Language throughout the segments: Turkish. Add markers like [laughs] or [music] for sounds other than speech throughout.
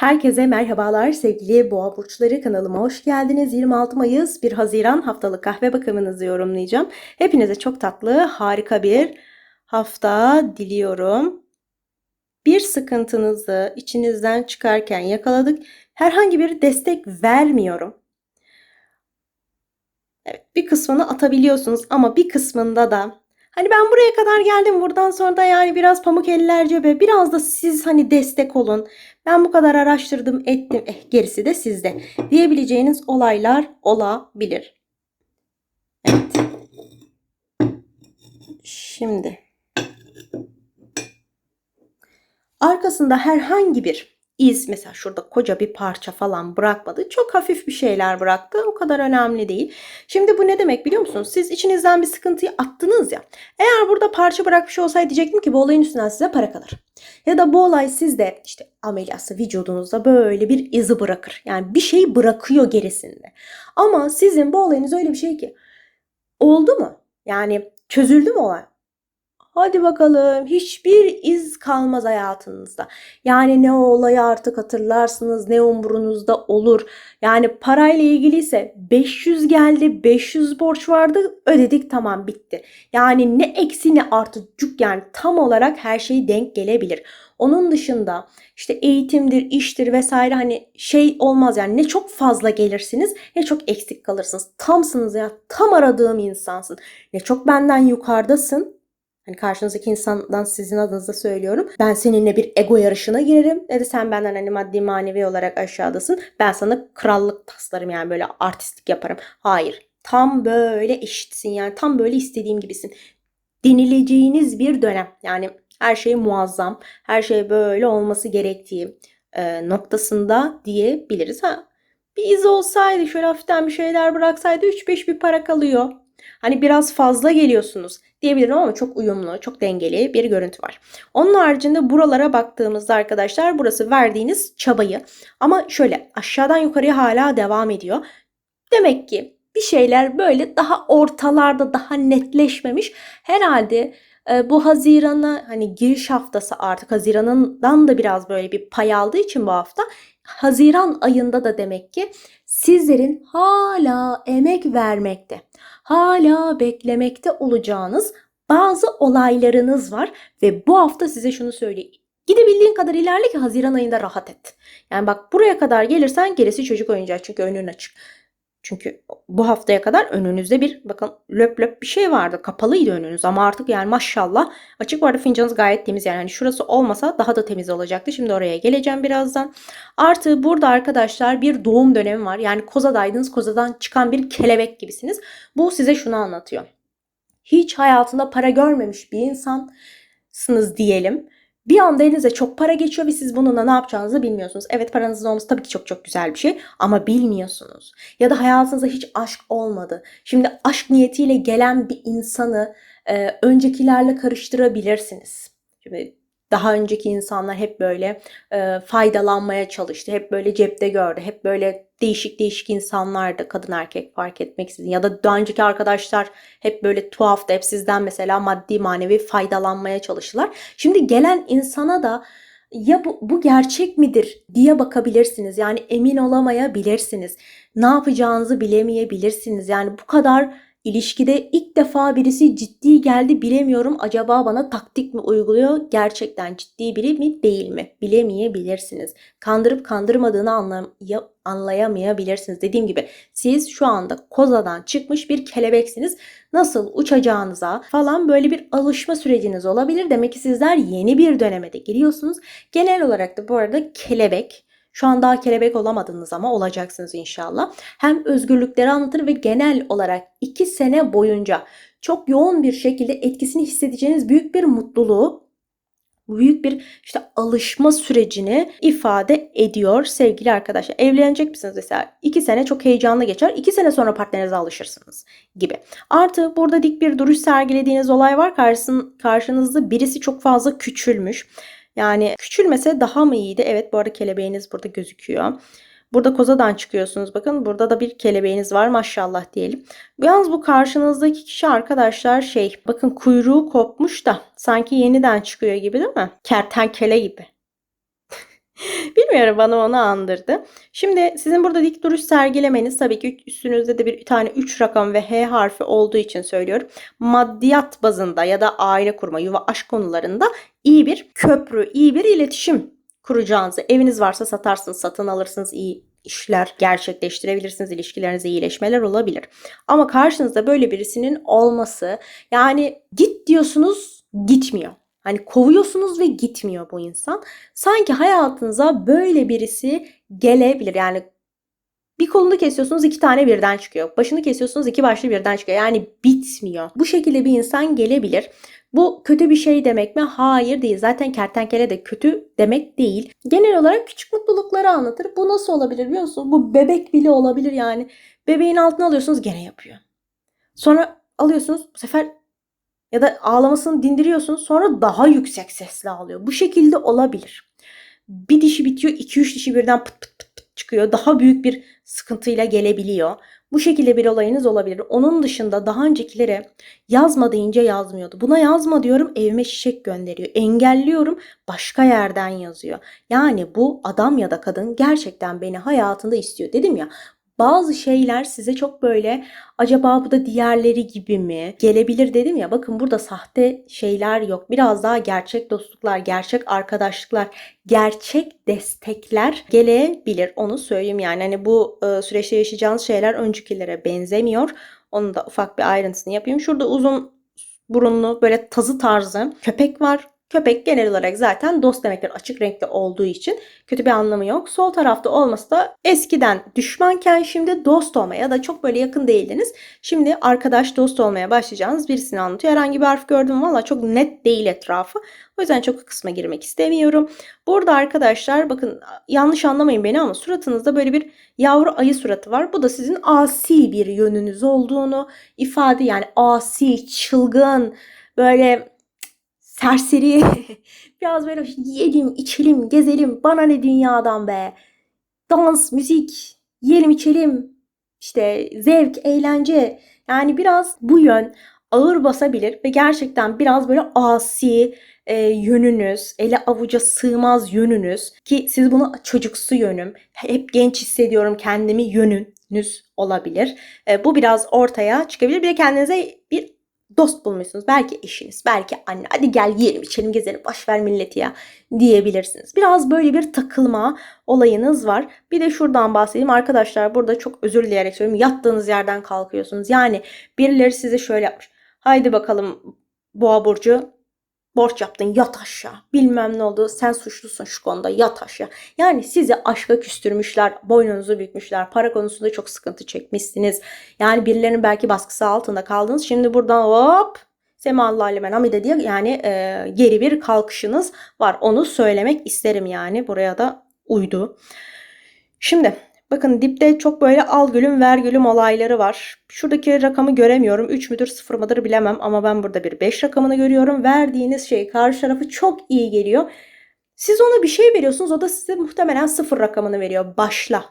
Herkese merhabalar sevgili boğa burçları kanalıma hoş geldiniz. 26 Mayıs 1 Haziran haftalık kahve bakımınızı yorumlayacağım. Hepinize çok tatlı, harika bir hafta diliyorum. Bir sıkıntınızı içinizden çıkarken yakaladık. Herhangi bir destek vermiyorum. Evet, bir kısmını atabiliyorsunuz ama bir kısmında da Hani ben buraya kadar geldim buradan sonra da yani biraz pamuk eller cebe biraz da siz hani destek olun. Ben bu kadar araştırdım ettim eh gerisi de sizde diyebileceğiniz olaylar olabilir. Evet. Şimdi arkasında herhangi bir iz mesela şurada koca bir parça falan bırakmadı. Çok hafif bir şeyler bıraktı. O kadar önemli değil. Şimdi bu ne demek biliyor musunuz? Siz içinizden bir sıkıntıyı attınız ya. Eğer burada parça bırakmış olsaydı diyecektim ki bu olayın üstünden size para kalır. Ya da bu olay sizde işte ameliyatsa vücudunuzda böyle bir izi bırakır. Yani bir şey bırakıyor gerisinde. Ama sizin bu olayınız öyle bir şey ki oldu mu? Yani çözüldü mü olay? Hadi bakalım hiçbir iz kalmaz hayatınızda. Yani ne o olayı artık hatırlarsınız ne umurunuzda olur. Yani parayla ilgili ise 500 geldi 500 borç vardı ödedik tamam bitti. Yani ne eksi ne artı cuk yani tam olarak her şey denk gelebilir. Onun dışında işte eğitimdir, iştir vesaire hani şey olmaz yani ne çok fazla gelirsiniz ne çok eksik kalırsınız. Tamsınız ya tam aradığım insansın. Ne çok benden yukarıdasın Hani karşınızdaki insandan sizin adınıza söylüyorum. Ben seninle bir ego yarışına girerim. Ne de sen benden hani maddi manevi olarak aşağıdasın. Ben sana krallık taslarım yani böyle artistlik yaparım. Hayır. Tam böyle eşitsin yani tam böyle istediğim gibisin. Denileceğiniz bir dönem. Yani her şey muazzam. Her şey böyle olması gerektiği e, noktasında diyebiliriz. Ha, bir iz olsaydı şöyle hafiften bir şeyler bıraksaydı 3-5 bir para kalıyor. Hani biraz fazla geliyorsunuz diyebilirim ama çok uyumlu, çok dengeli bir görüntü var. Onun haricinde buralara baktığımızda arkadaşlar burası verdiğiniz çabayı ama şöyle aşağıdan yukarıya hala devam ediyor. Demek ki bir şeyler böyle daha ortalarda daha netleşmemiş. Herhalde e, bu Haziran'a hani giriş haftası artık Haziran'dan da biraz böyle bir pay aldığı için bu hafta Haziran ayında da demek ki sizlerin hala emek vermekte, hala beklemekte olacağınız bazı olaylarınız var ve bu hafta size şunu söyleyeyim. Gidebildiğin kadar ilerle ki Haziran ayında rahat et. Yani bak buraya kadar gelirsen gerisi çocuk oyuncağı çünkü önün açık. Çünkü bu haftaya kadar önünüzde bir bakın löp löp bir şey vardı. Kapalıydı önünüz ama artık yani maşallah açık vardı fincanınız gayet temiz yani. yani şurası olmasa daha da temiz olacaktı. Şimdi oraya geleceğim birazdan. Artı burada arkadaşlar bir doğum dönemi var. Yani kozadaydınız kozadan çıkan bir kelebek gibisiniz. Bu size şunu anlatıyor. Hiç hayatında para görmemiş bir insansınız diyelim bir anda elinize çok para geçiyor ve siz bununla ne yapacağınızı bilmiyorsunuz. Evet paranızın olması tabii ki çok çok güzel bir şey ama bilmiyorsunuz. Ya da hayatınızda hiç aşk olmadı. Şimdi aşk niyetiyle gelen bir insanı e, öncekilerle karıştırabilirsiniz. Şimdi daha önceki insanlar hep böyle e, faydalanmaya çalıştı. Hep böyle cepte gördü. Hep böyle değişik değişik insanlardı. Kadın erkek fark etmeksizin. Ya da daha önceki arkadaşlar hep böyle tuhaftı. Hep sizden mesela maddi manevi faydalanmaya çalıştılar. Şimdi gelen insana da ya bu, bu gerçek midir diye bakabilirsiniz. Yani emin olamayabilirsiniz. Ne yapacağınızı bilemeyebilirsiniz. Yani bu kadar İlişkide ilk defa birisi ciddi geldi bilemiyorum acaba bana taktik mi uyguluyor gerçekten ciddi biri mi değil mi bilemeyebilirsiniz. Kandırıp kandırmadığını anlay- anlayamayabilirsiniz. Dediğim gibi siz şu anda kozadan çıkmış bir kelebeksiniz. Nasıl uçacağınıza falan böyle bir alışma süreciniz olabilir. Demek ki sizler yeni bir döneme giriyorsunuz. Genel olarak da bu arada kelebek şu an daha kelebek olamadınız ama olacaksınız inşallah. Hem özgürlükleri anlatır ve genel olarak 2 sene boyunca çok yoğun bir şekilde etkisini hissedeceğiniz büyük bir mutluluğu büyük bir işte alışma sürecini ifade ediyor sevgili arkadaşlar. Evlenecek misiniz mesela? 2 sene çok heyecanlı geçer. 2 sene sonra partnerinize alışırsınız gibi. Artı burada dik bir duruş sergilediğiniz olay var. Karşısın, karşınızda birisi çok fazla küçülmüş. Yani küçülmese daha mı iyiydi? Evet bu arada kelebeğiniz burada gözüküyor. Burada kozadan çıkıyorsunuz. Bakın burada da bir kelebeğiniz var maşallah diyelim. Yalnız bu karşınızdaki kişi arkadaşlar şey bakın kuyruğu kopmuş da sanki yeniden çıkıyor gibi değil mi? Kertenkele gibi. [laughs] Bilmiyorum bana onu andırdı. Şimdi sizin burada dik duruş sergilemeniz tabii ki üstünüzde de bir tane 3 rakam ve H harfi olduğu için söylüyorum. Maddiyat bazında ya da aile kurma, yuva aşk konularında iyi bir köprü, iyi bir iletişim kuracağınızı, eviniz varsa satarsınız, satın alırsınız, iyi işler gerçekleştirebilirsiniz. İlişkilerinize iyileşmeler olabilir. Ama karşınızda böyle birisinin olması yani git diyorsunuz gitmiyor. Hani kovuyorsunuz ve gitmiyor bu insan. Sanki hayatınıza böyle birisi gelebilir. Yani bir kolunu kesiyorsunuz iki tane birden çıkıyor. Başını kesiyorsunuz iki başlı birden çıkıyor. Yani bitmiyor. Bu şekilde bir insan gelebilir. Bu kötü bir şey demek mi? Hayır değil. Zaten kertenkele de kötü demek değil. Genel olarak küçük mutlulukları anlatır. Bu nasıl olabilir biliyor musunuz? Bu bebek bile olabilir yani. Bebeğin altına alıyorsunuz gene yapıyor. Sonra alıyorsunuz bu sefer ya da ağlamasını dindiriyorsunuz sonra daha yüksek sesle ağlıyor. Bu şekilde olabilir. Bir dişi bitiyor 2-3 dişi birden pıt pıt pıt pıt çıkıyor. Daha büyük bir sıkıntıyla gelebiliyor. Bu şekilde bir olayınız olabilir. Onun dışında daha öncekilere yazma deyince yazmıyordu. Buna yazma diyorum evime çiçek gönderiyor. Engelliyorum başka yerden yazıyor. Yani bu adam ya da kadın gerçekten beni hayatında istiyor. Dedim ya bazı şeyler size çok böyle acaba bu da diğerleri gibi mi? gelebilir dedim ya. Bakın burada sahte şeyler yok. Biraz daha gerçek dostluklar gerçek arkadaşlıklar gerçek destekler gelebilir. Onu söyleyeyim yani. Hani bu e, süreçte yaşayacağınız şeyler öncekilere benzemiyor. Onun da ufak bir ayrıntısını yapayım. Şurada uzun burunlu böyle tazı tarzı köpek var Köpek genel olarak zaten dost demektir açık renkli olduğu için kötü bir anlamı yok. Sol tarafta olması da eskiden düşmanken şimdi dost olmaya ya da çok böyle yakın değildiniz. Şimdi arkadaş dost olmaya başlayacağınız birisini anlatıyor. Herhangi bir harf gördüm valla çok net değil etrafı. O yüzden çok kısma girmek istemiyorum. Burada arkadaşlar bakın yanlış anlamayın beni ama suratınızda böyle bir yavru ayı suratı var. Bu da sizin asi bir yönünüz olduğunu ifade yani asi, çılgın, böyle serseri [laughs] biraz böyle yiyelim, içelim, gezelim. Bana ne dünyadan be. Dans, müzik, yiyelim, içelim. İşte zevk, eğlence. Yani biraz bu yön ağır basabilir ve gerçekten biraz böyle asi e, yönünüz, ele avuca sığmaz yönünüz ki siz bunu çocuksu yönüm, hep genç hissediyorum kendimi yönünüz olabilir. E, bu biraz ortaya çıkabilir. Bir de kendinize bir dost bulmuşsunuz. Belki eşiniz, belki anne. Hadi gel yiyelim, içelim, gezelim, boş ver milleti ya diyebilirsiniz. Biraz böyle bir takılma olayınız var. Bir de şuradan bahsedeyim. Arkadaşlar burada çok özür dileyerek söylüyorum. Yattığınız yerden kalkıyorsunuz. Yani birileri size şöyle yapmış. Haydi bakalım Boğa Burcu borç yaptın yat aşağı. Bilmem ne oldu sen suçlusun şu konuda yat aşağı. Yani sizi aşka küstürmüşler, boynunuzu bükmüşler, para konusunda çok sıkıntı çekmişsiniz. Yani birilerinin belki baskısı altında kaldınız. Şimdi buradan hop Semallah limen hamide diye yani e, geri bir kalkışınız var. Onu söylemek isterim yani. Buraya da uydu. Şimdi Bakın dipte çok böyle al gülüm ver gülüm olayları var. Şuradaki rakamı göremiyorum. 3 müdür 0 mıdır bilemem ama ben burada bir 5 rakamını görüyorum. Verdiğiniz şey karşı tarafı çok iyi geliyor. Siz ona bir şey veriyorsunuz o da size muhtemelen 0 rakamını veriyor. Başla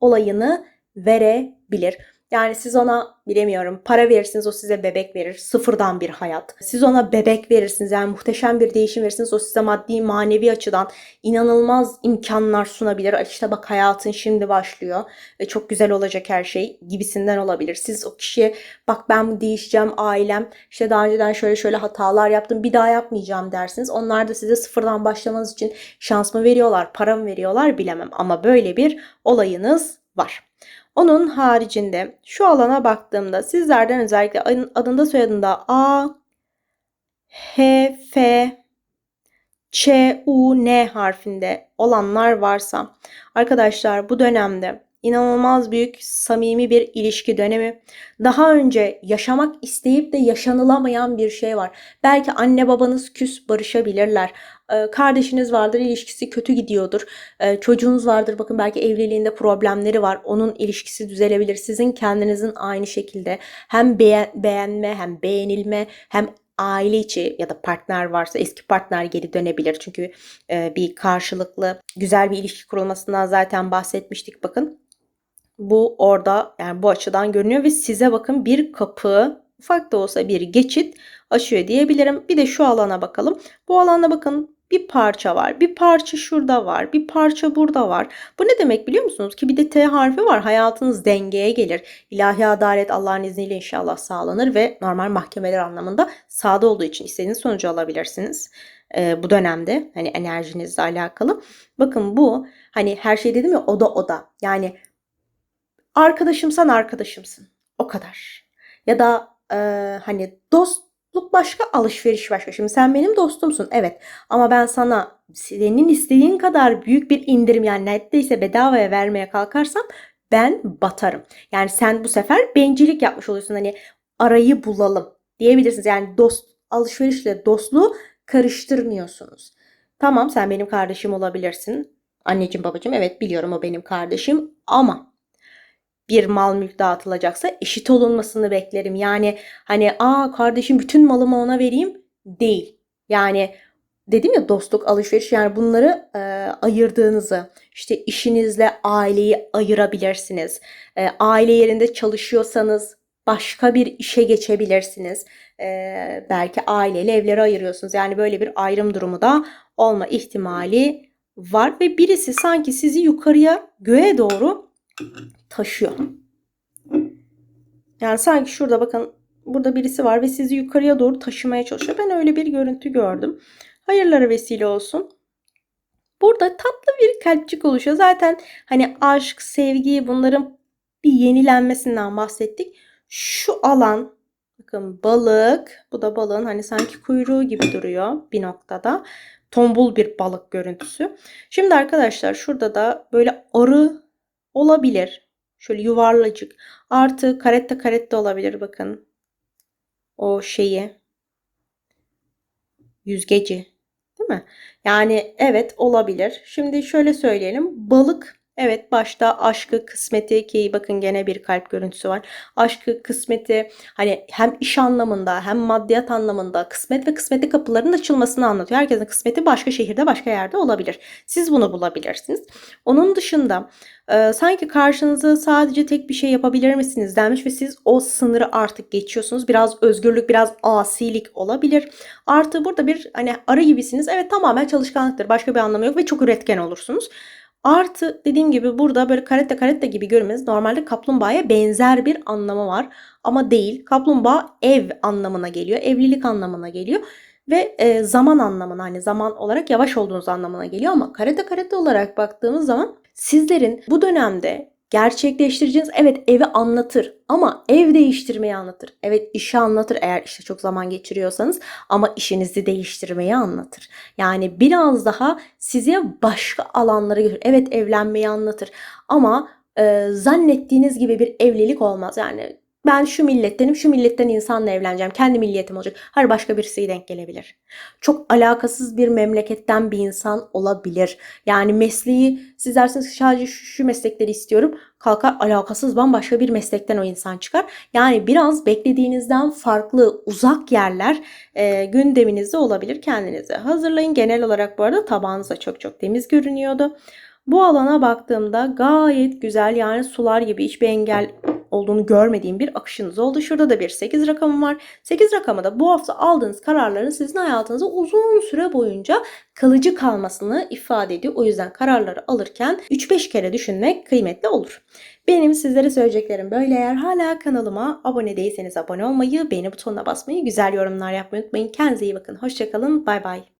olayını verebilir. Yani siz ona bilemiyorum para verirsiniz o size bebek verir. Sıfırdan bir hayat. Siz ona bebek verirsiniz yani muhteşem bir değişim verirsiniz. O size maddi manevi açıdan inanılmaz imkanlar sunabilir. İşte bak hayatın şimdi başlıyor ve çok güzel olacak her şey gibisinden olabilir. Siz o kişiye bak ben değişeceğim ailem işte daha önceden şöyle şöyle hatalar yaptım bir daha yapmayacağım dersiniz. Onlar da size sıfırdan başlamanız için şans mı veriyorlar para mı veriyorlar bilemem ama böyle bir olayınız var. Onun haricinde şu alana baktığımda sizlerden özellikle adında soyadında A, H, F, Ç, U, N harfinde olanlar varsa arkadaşlar bu dönemde inanılmaz büyük samimi bir ilişki dönemi. Daha önce yaşamak isteyip de yaşanılamayan bir şey var. Belki anne babanız küs barışabilirler. Ee, kardeşiniz vardır ilişkisi kötü gidiyordur. Ee, çocuğunuz vardır bakın belki evliliğinde problemleri var. Onun ilişkisi düzelebilir. Sizin kendinizin aynı şekilde hem beğen beğenme hem beğenilme hem aile içi ya da partner varsa eski partner geri dönebilir. Çünkü e, bir karşılıklı güzel bir ilişki kurulmasından zaten bahsetmiştik bakın. Bu orada yani bu açıdan görünüyor ve size bakın bir kapı ufak da olsa bir geçit açıyor diyebilirim. Bir de şu alana bakalım. Bu alanda bakın bir parça var. Bir parça şurada var. Bir parça burada var. Bu ne demek biliyor musunuz? Ki bir de T harfi var. Hayatınız dengeye gelir. İlahi adalet Allah'ın izniyle inşallah sağlanır ve normal mahkemeler anlamında sağda olduğu için istediğiniz sonucu alabilirsiniz. Ee, bu dönemde hani enerjinizle alakalı. Bakın bu hani her şey dedim ya oda oda. Yani arkadaşımsan arkadaşımsın. O kadar. Ya da e, hani dostluk başka, alışveriş başka. Şimdi sen benim dostumsun evet ama ben sana senin istediğin kadar büyük bir indirim yani neredeyse bedavaya vermeye kalkarsam ben batarım. Yani sen bu sefer bencillik yapmış oluyorsun. Hani arayı bulalım diyebilirsiniz. Yani dost alışverişle dostluğu karıştırmıyorsunuz. Tamam sen benim kardeşim olabilirsin. Anneciğim babacığım evet biliyorum o benim kardeşim ama bir mal mülk dağıtılacaksa eşit olunmasını beklerim. Yani hani aa kardeşim bütün malımı ona vereyim değil. Yani dedim ya dostluk, alışveriş yani bunları e, ayırdığınızı işte işinizle aileyi ayırabilirsiniz. E, aile yerinde çalışıyorsanız başka bir işe geçebilirsiniz. E, belki aileyle evleri ayırıyorsunuz. Yani böyle bir ayrım durumu da olma ihtimali var ve birisi sanki sizi yukarıya göğe doğru taşıyor. Yani sanki şurada bakın burada birisi var ve sizi yukarıya doğru taşımaya çalışıyor. Ben öyle bir görüntü gördüm. Hayırlara vesile olsun. Burada tatlı bir kalpçik oluşuyor. Zaten hani aşk, sevgi bunların bir yenilenmesinden bahsettik. Şu alan bakın balık bu da balığın hani sanki kuyruğu gibi duruyor bir noktada. Tombul bir balık görüntüsü. Şimdi arkadaşlar şurada da böyle arı olabilir. Şöyle yuvarlacık. Artı karette karette olabilir bakın. O şeyi. Yüzgeci. Değil mi? Yani evet olabilir. Şimdi şöyle söyleyelim. Balık Evet başta aşkı, kısmeti ki bakın gene bir kalp görüntüsü var. Aşkı, kısmeti hani hem iş anlamında hem maddiyat anlamında kısmet ve kısmeti kapılarının açılmasını anlatıyor. Herkesin kısmeti başka şehirde başka yerde olabilir. Siz bunu bulabilirsiniz. Onun dışında e, sanki karşınıza sadece tek bir şey yapabilir misiniz denmiş ve siz o sınırı artık geçiyorsunuz. Biraz özgürlük, biraz asilik olabilir. Artı burada bir hani arı gibisiniz. Evet tamamen çalışkanlıktır. Başka bir anlamı yok ve çok üretken olursunuz. Artı dediğim gibi burada böyle karette karette gibi görmeniz normalde kaplumbağaya benzer bir anlamı var. Ama değil. Kaplumbağa ev anlamına geliyor. Evlilik anlamına geliyor. Ve e, zaman anlamına hani zaman olarak yavaş olduğunuz anlamına geliyor. Ama karette karette olarak baktığımız zaman sizlerin bu dönemde gerçekleştireceğiniz evet evi anlatır ama ev değiştirmeyi anlatır. Evet işi anlatır eğer işte çok zaman geçiriyorsanız ama işinizi değiştirmeyi anlatır. Yani biraz daha size başka alanlara götürür. Evet evlenmeyi anlatır ama e, zannettiğiniz gibi bir evlilik olmaz. Yani ben şu millettenim, şu milletten insanla evleneceğim. Kendi milliyetim olacak. Hayır başka birisi denk gelebilir. Çok alakasız bir memleketten bir insan olabilir. Yani mesleği siz dersiniz ki sadece şu, şu meslekleri istiyorum. Kalkar alakasız bambaşka bir meslekten o insan çıkar. Yani biraz beklediğinizden farklı uzak yerler e, gündeminizde olabilir. Kendinize hazırlayın. Genel olarak bu arada tabağınız da çok çok temiz görünüyordu. Bu alana baktığımda gayet güzel yani sular gibi hiçbir engel olduğunu görmediğim bir akışınız oldu. Şurada da bir 8 rakamı var. 8 rakamı da bu hafta aldığınız kararların sizin hayatınızda uzun süre boyunca kalıcı kalmasını ifade ediyor. O yüzden kararları alırken 3-5 kere düşünmek kıymetli olur. Benim sizlere söyleyeceklerim böyle. Eğer hala kanalıma abone değilseniz abone olmayı, beğeni butonuna basmayı, güzel yorumlar yapmayı unutmayın. Kendinize iyi bakın. Hoşçakalın. Bay bay.